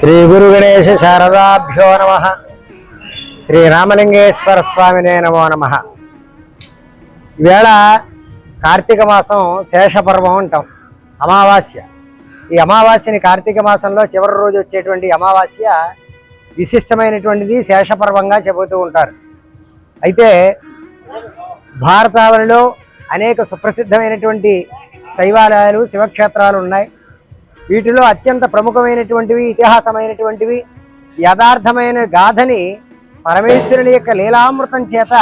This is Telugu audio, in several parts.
శ్రీ గురు గణేశ శారదాభ్యో నమ. శ్రీ రామలింగేశ్వర స్వామినే నమో నమ. ఈవేళ కార్తీక మాసం శేషపర్వం అంటాం. అమావాస్య. ఈ అమావాస్యని కార్తీక మాసంలో చివరి రోజు వచ్చేటువంటి అమావాస్య విశిష్టమైనటువంటిది శేషపర్వంగా చెబుతూ ఉంటారు. అయితే భారతావనిలో అనేక సుప్రసిద్ధమైనటువంటి శైవాలయాలు శివక్షేత్రాలు ఉన్నాయి. వీటిలో అత్యంత ప్రముఖమైనటువంటివి ఇతిహాసమైనటువంటివి యథార్థమైన గాథని పరమేశ్వరుని యొక్క లీలామృతం చేత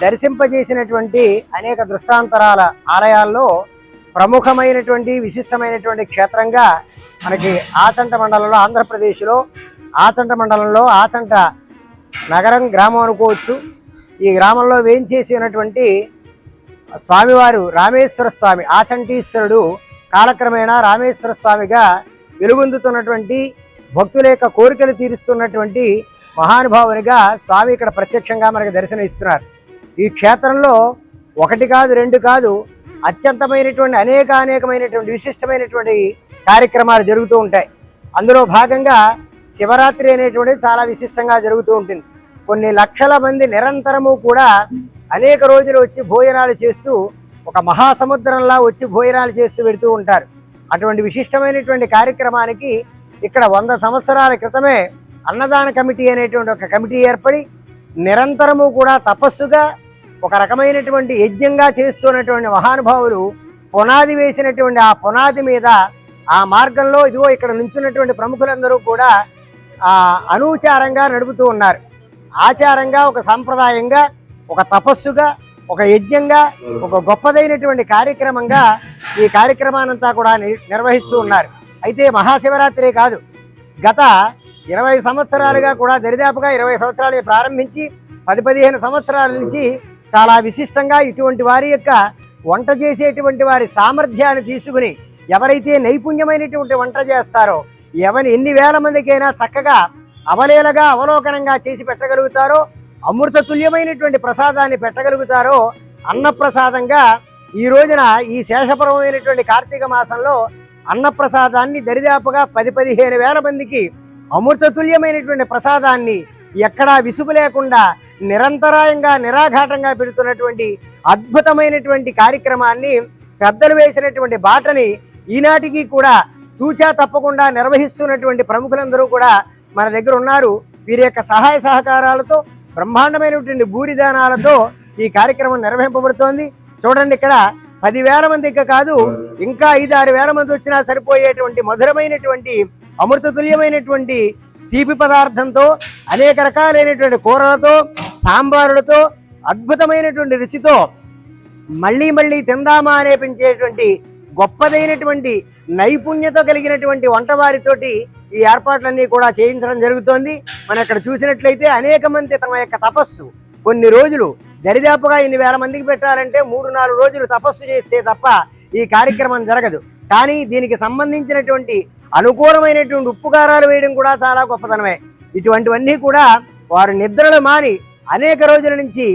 దర్శింపజేసినటువంటి అనేక దృష్టాంతరాల ఆలయాల్లో ప్రముఖమైనటువంటి విశిష్టమైనటువంటి క్షేత్రంగా మనకి ఆచంట మండలంలో ఆంధ్రప్రదేశ్లో ఆచంట మండలంలో ఆచంట నగరం గ్రామం అనుకోవచ్చు. ఈ గ్రామంలో వేంచేసినటువంటి స్వామివారు రామేశ్వర స్వామి ఆచంటీశ్వరుడు కాలక్రమేణా రామేశ్వర స్వామిగా వెలుగొందుతున్నటువంటి భక్తుల యొక్క కోరికలు తీరుస్తున్నటువంటి మహానుభావునిగా స్వామి ఇక్కడ ప్రత్యక్షంగా మనకు దర్శనం ఇస్తున్నారు ఈ క్షేత్రంలో ఒకటి కాదు రెండు కాదు అత్యంతమైనటువంటి అనేక అనేకమైనటువంటి విశిష్టమైనటువంటి కార్యక్రమాలు జరుగుతూ ఉంటాయి. అందులో భాగంగా శివరాత్రి అనేటువంటిది చాలా విశిష్టంగా జరుగుతూ ఉంటుంది. కొన్ని లక్షల మంది నిరంతరము కూడా అనేక రోజులు వచ్చి భోజనాలు చేస్తూ ఒక మహాసముద్రంలా వచ్చి భోజనాలు చేస్తూ పెడుతూ ఉంటారు. అటువంటి విశిష్టమైనటువంటి కార్యక్రమానికి ఇక్కడ వంద సంవత్సరాల క్రితమే అన్నదాన కమిటీ అనేటువంటి ఒక కమిటీ ఏర్పడి నిరంతరము కూడా తపస్సుగా ఒక రకమైనటువంటి యజ్ఞంగా చేస్తున్నటువంటి మహానుభావులు పునాది వేసినటువంటి ఆ పునాది మీద ఆ మార్గంలో ఇదిగో ఇక్కడ నుంచున్నటువంటి ప్రముఖులందరూ కూడా ఆ అనూచారంగా నడుపుతూ ఉన్నారు. ఆచారంగా ఒక సాంప్రదాయంగా ఒక తపస్సుగా ఒక యజ్ఞంగా ఒక గొప్పదైనటువంటి కార్యక్రమంగా ఈ కార్యక్రమానంతా కూడా ని- నిర్వహిస్తూ ఉన్నారు. అయితే మహాశివరాత్రి కాదు. గత ఇరవై సంవత్సరాలుగా కూడా దరిదాపుగా ఇరవై సంవత్సరాలు ప్రారంభించి పది పదిహేను సంవత్సరాల నుంచి చాలా విశిష్టంగా ఇటువంటి వారి యొక్క వంట చేసేటువంటి వారి సామర్థ్యాన్ని తీసుకుని ఎవరైతే నైపుణ్యమైనటువంటి వంట చేస్తారో ఎవరి ఎన్ని వేల మందికైనా చక్కగా అవలేలగా అవలోకనంగా చేసి పెట్టగలుగుతారో అమృత తుల్యమైనటువంటి ప్రసాదాన్ని పెట్టగలుగుతారో అన్నప్రసాదంగా ఈ రోజున ఈ శేషపరమైనటువంటి కార్తీక మాసంలో అన్నప్రసాదాన్ని దరిదాపుగా పది పదిహేను వేల మందికి అమృత తుల్యమైనటువంటి ప్రసాదాన్ని ఎక్కడా విసుగు లేకుండా నిరంతరాయంగా నిరాఘాటంగా పెడుతున్నటువంటి అద్భుతమైనటువంటి కార్యక్రమాన్ని పెద్దలు వేసినటువంటి బాటని ఈనాటికి కూడా తూచా తప్పకుండా నిర్వహిస్తున్నటువంటి ప్రముఖులందరూ కూడా మన దగ్గర ఉన్నారు. వీరి యొక్క సహాయ సహకారాలతో బ్రహ్మాండమైనటువంటి భూరిదానాలతో ఈ కార్యక్రమం నిర్వహింపబడుతోంది. చూడండి ఇక్కడ పదివేల మంది ఇక కాదు ఇంకా ఐదు ఆరు వేల మంది వచ్చినా సరిపోయేటువంటి మధురమైనటువంటి అమృతతుల్యమైనటువంటి తీపి పదార్థంతో అనేక రకాలైనటువంటి కూరలతో సాంబారులతో అద్భుతమైనటువంటి రుచితో మళ్ళీ మళ్ళీ తిందామా అనిపించేటువంటి గొప్పదైనటువంటి నైపుణ్యత కలిగినటువంటి వంటవారితోటి ఈ ఏర్పాట్లన్నీ కూడా చేయించడం జరుగుతోంది. మనం ఇక్కడ చూసినట్లయితే అనేక మంది తమ యొక్క తపస్సు కొన్ని రోజులు దరిదాపుగా ఇన్ని వేల మందికి పెట్టాలంటే మూడు నాలుగు రోజులు తపస్సు చేస్తే తప్ప ఈ కార్యక్రమం జరగదు. కానీ దీనికి సంబంధించినటువంటి అనుకూలమైనటువంటి ఉప్పుకారాలు వేయడం కూడా చాలా గొప్పతనమే. ఇటువంటివన్నీ కూడా వారు నిద్రలు మాని అనేక రోజుల నుంచి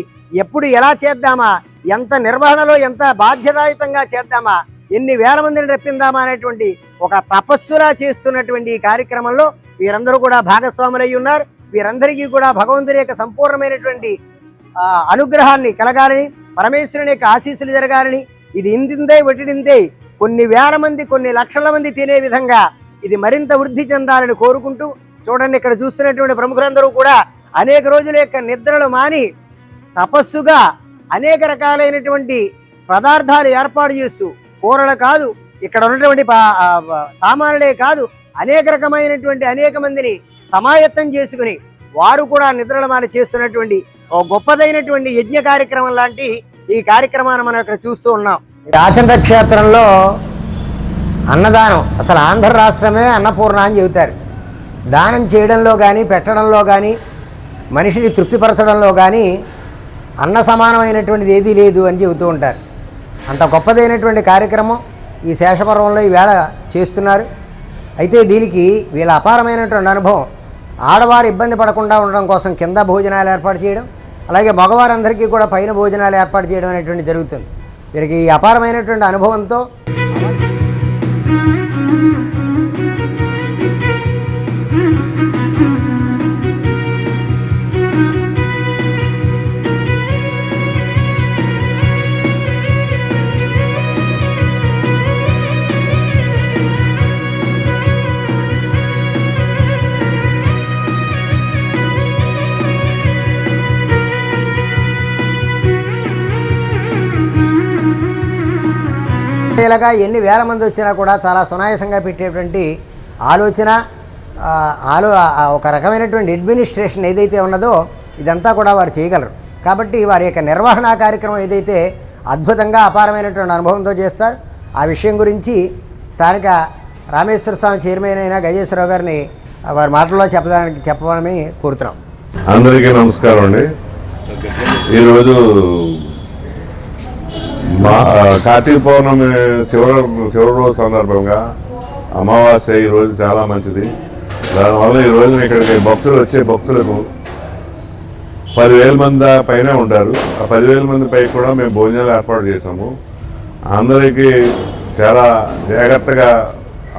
ఎప్పుడు ఎలా చేద్దామా ఎంత నిర్వహణలో ఎంత బాధ్యతాయుతంగా చేద్దామా ఎన్ని వేల మందిని రప్పిందామా అనేటువంటి ఒక తపస్సులా చేస్తున్నటువంటి ఈ కార్యక్రమంలో వీరందరూ కూడా భాగస్వాములై ఉన్నారు. వీరందరికీ కూడా భగవంతుని యొక్క సంపూర్ణమైనటువంటి అనుగ్రహాన్ని కలగాలని పరమేశ్వరుని యొక్క ఆశీస్సులు జరగాలని ఇది ఇందిందే ఒటిడిందే కొన్ని వేల మంది కొన్ని లక్షల మంది తినే విధంగా ఇది మరింత వృద్ధి చెందాలని కోరుకుంటూ చూడండి ఇక్కడ చూస్తున్నటువంటి ప్రముఖులందరూ కూడా అనేక రోజుల యొక్క నిద్రలు మాని తపస్సుగా అనేక రకాలైనటువంటి పదార్థాలు ఏర్పాటు చేస్తూ కూరలు కాదు ఇక్కడ ఉన్నటువంటి పా- సామానులే కాదు అనేక రకమైనటువంటి అనేక మందిని సమాయత్తం చేసుకుని వారు కూడా నిద్రలమాలి చేస్తున్నటువంటి ఓ గొప్పదైనటువంటి యజ్ఞ కార్యక్రమం లాంటి ఈ కార్యక్రమాన్ని మనం ఇక్కడ చూస్తూ ఉన్నాం. రాచంద్ర క్షేత్రంలో అన్నదానం అసలు ఆంధ్ర రాష్ట్రమే అన్నపూర్ణ అని చెబుతారు. దానం చేయడంలో కానీ పెట్టడంలో కానీ మనిషిని తృప్తిపరచడంలో కానీ అన్న సమానమైనటువంటిది ఏదీ లేదు అని చెబుతూ ఉంటారు. అంత గొప్పదైనటువంటి కార్యక్రమం ఈ శేషపర్వంలో ఈవేళ చేస్తున్నారు. అయితే దీనికి వీళ్ళ అపారమైనటువంటి అనుభవం ఆడవారు ఇబ్బంది పడకుండా ఉండడం కోసం కింద భోజనాలు ఏర్పాటు చేయడం అలాగే మగవారందరికీ కూడా పైన భోజనాలు ఏర్పాటు చేయడం అనేటువంటి జరుగుతుంది. వీరికి ఈ అపారమైనటువంటి అనుభవంతో క్రియాశీలగా ఎన్ని వేల మంది వచ్చినా కూడా చాలా సునాయాసంగా పెట్టేటువంటి ఆలోచన ఆలో ఒక రకమైనటువంటి అడ్మినిస్ట్రేషన్ ఏదైతే ఉన్నదో ఇదంతా కూడా వారు చేయగలరు. కాబట్టి వారి యొక్క నిర్వహణ కార్యక్రమం ఏదైతే అద్భుతంగా అపారమైనటువంటి అనుభవంతో చేస్తారు ఆ విషయం గురించి స్థానిక రామేశ్వర స్వామి చైర్మన్ అయిన గజేశ్వరరావు గారిని వారి మాటల్లో చెప్పడానికి చెప్పమని కోరుతున్నాం. అందరికీ నమస్కారం అండి. ఈరోజు మా కార్తీక పౌర్ణమి చివరి చివరి రోజు సందర్భంగా అమావాస్య ఈ రోజు చాలా మంచిది. దానివల్ల ఈ రోజున ఇక్కడికి భక్తులు వచ్చే భక్తులకు పదివేల మంది పైన ఉంటారు. ఆ పదివేల మంది పై కూడా మేము భోజనాలు ఏర్పాటు చేసాము అందరికీ చాలా జాగ్రత్తగా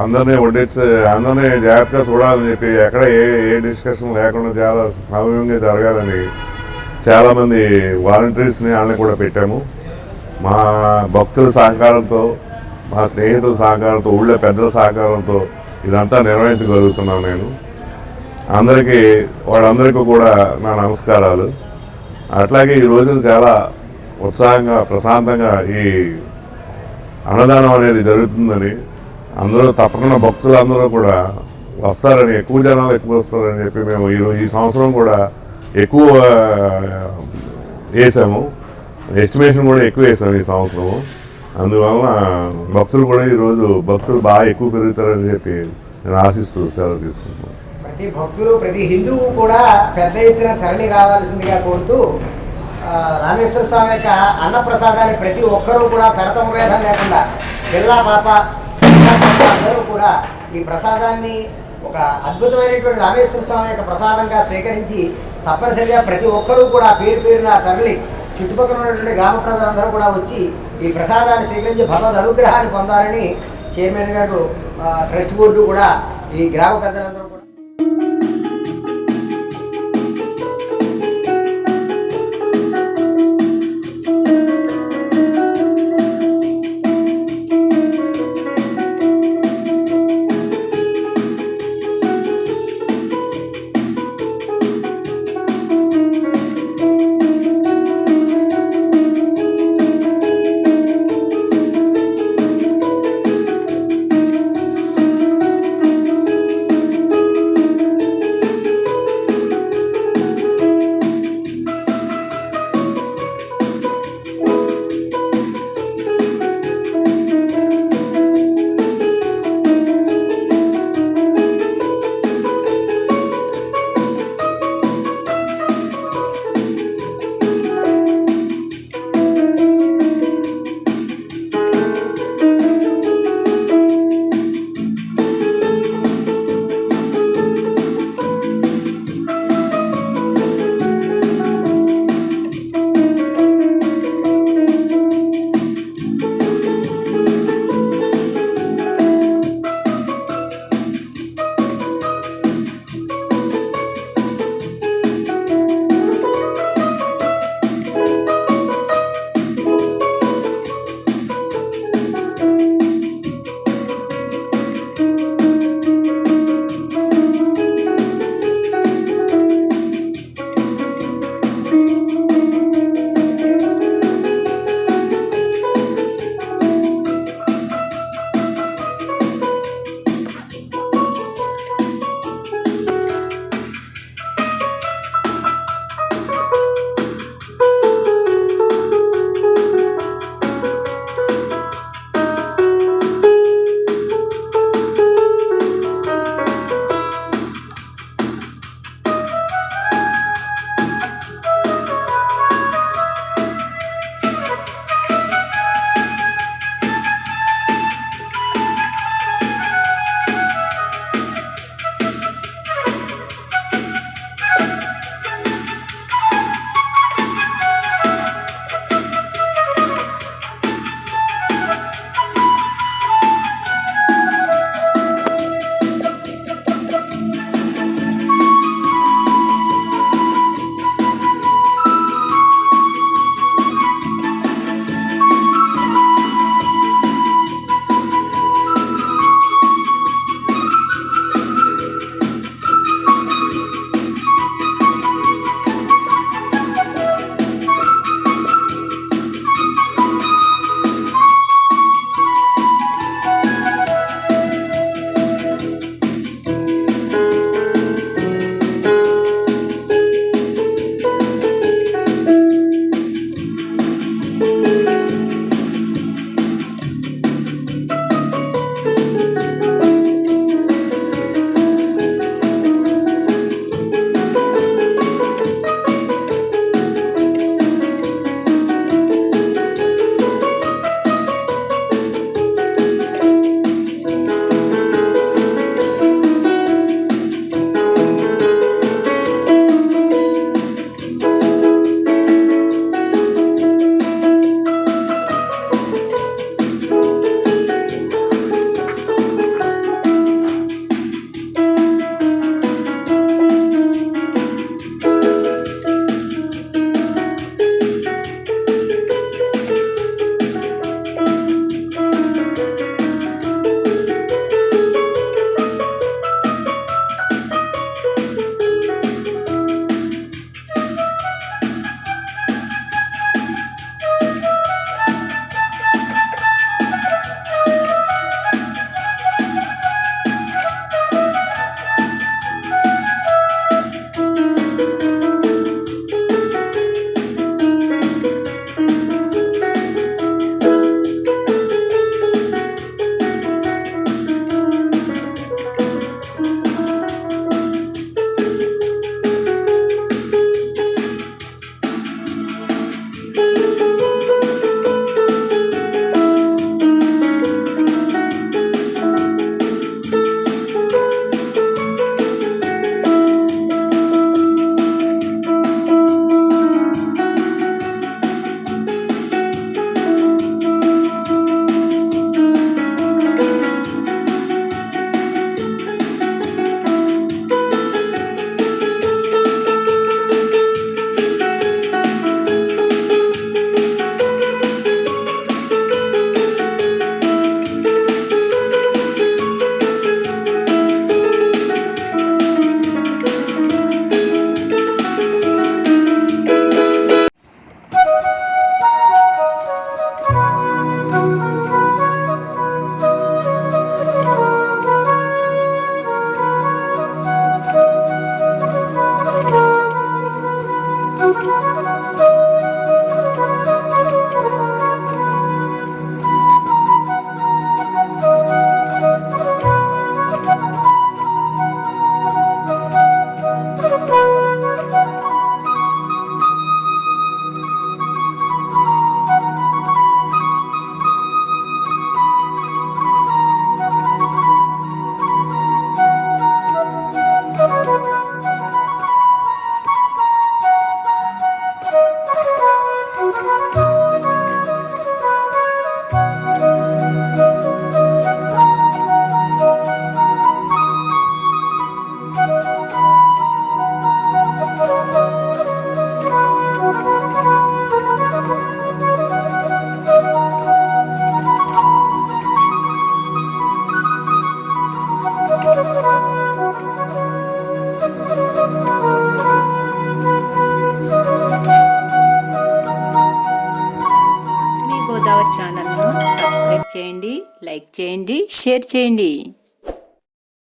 అందరినీ వడ్డించే అందరినీ జాగ్రత్తగా చూడాలని చెప్పి ఎక్కడ ఏ ఏ డిస్కషన్ లేకుండా చాలా సౌమ్యంగా జరగాలని చాలామంది వాలంటీర్స్ని వాళ్ళని కూడా పెట్టాము. మా భక్తుల సహకారంతో మా స్నేహితుల సహకారంతో ఊళ్ళో పెద్దల సహకారంతో ఇదంతా నిర్వహించగలుగుతున్నాను నేను. అందరికీ వాళ్ళందరికీ కూడా నా నమస్కారాలు. అట్లాగే ఈ రోజున చాలా ఉత్సాహంగా ప్రశాంతంగా ఈ అన్నదానం అనేది జరుగుతుందని అందరూ తప్పకుండా భక్తులు అందరూ కూడా వస్తారని ఎక్కువ జనాలు ఎక్కువ వస్తారని చెప్పి మేము ఈ ఈ సంవత్సరం కూడా ఎక్కువ వేసాము. ఎస్టిమేషన్ కూడా ఎక్కువ వేసాం ఈ సంవత్సరం అందువలన భక్తులు కూడా ఈరోజు భక్తులు బాగా ఎక్కువ పెరుగుతారని చెప్పి నేను ఆశిస్తూ సెలవు తీసుకుంటున్నాను. ప్రతి భక్తులు ప్రతి హిందువు కూడా పెద్ద ఎత్తున తరలి రావాల్సిందిగా కోరుతూ రామేశ్వర స్వామి యొక్క అన్నప్రసాదాన్ని ప్రతి ఒక్కరూ కూడా తరతమ భేదం లేకుండా పిల్ల పాప అందరూ కూడా ఈ ప్రసాదాన్ని ఒక అద్భుతమైనటువంటి రామేశ్వర స్వామి యొక్క ప్రసాదంగా స్వీకరించి తప్పనిసరిగా ప్రతి ఒక్కరూ కూడా పేరు పేరున తరలి చుట్టుపక్కల ఉన్నటువంటి గ్రామ ప్రజలందరూ కూడా వచ్చి ఈ ప్రసాదాన్ని స్వీకరించి భగవద్ అనుగ్రహాన్ని పొందాలని చైర్మన్ గారు ట్రస్ట్ బోర్డు కూడా ఈ గ్రామ పెద్దలందరూ కూడా షేర్ చేయండి